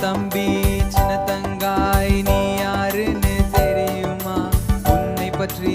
தம்பி சின்ன தங்காய் நீ யாருன்னு தெரியுமா? உன்னை பற்றி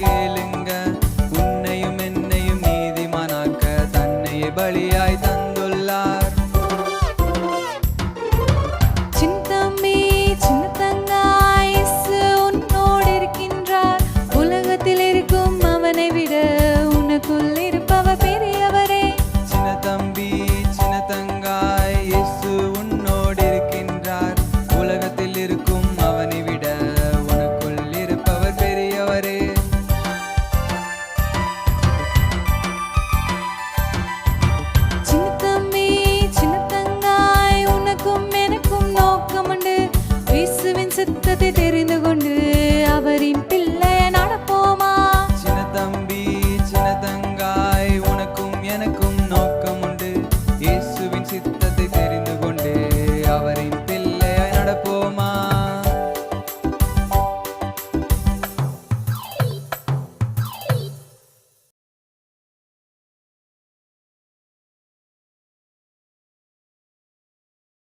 கேளுங்க. உன்னையும் என்னையும் நீதிமானாக்க தன்னையை பலியாய் தந்த நோக்கமுண்டு இயேசுவின் சித்தத்தை தெரிந்து கொண்டு அவரின் பிள்ளைய நடப்போமா? சின்ன தம்பி சின்ன தங்காய் உனக்கும் எனக்கும் நோக்கம் இயேசுவின் சித்தத்தை தெரிந்து கொண்டு அவரின்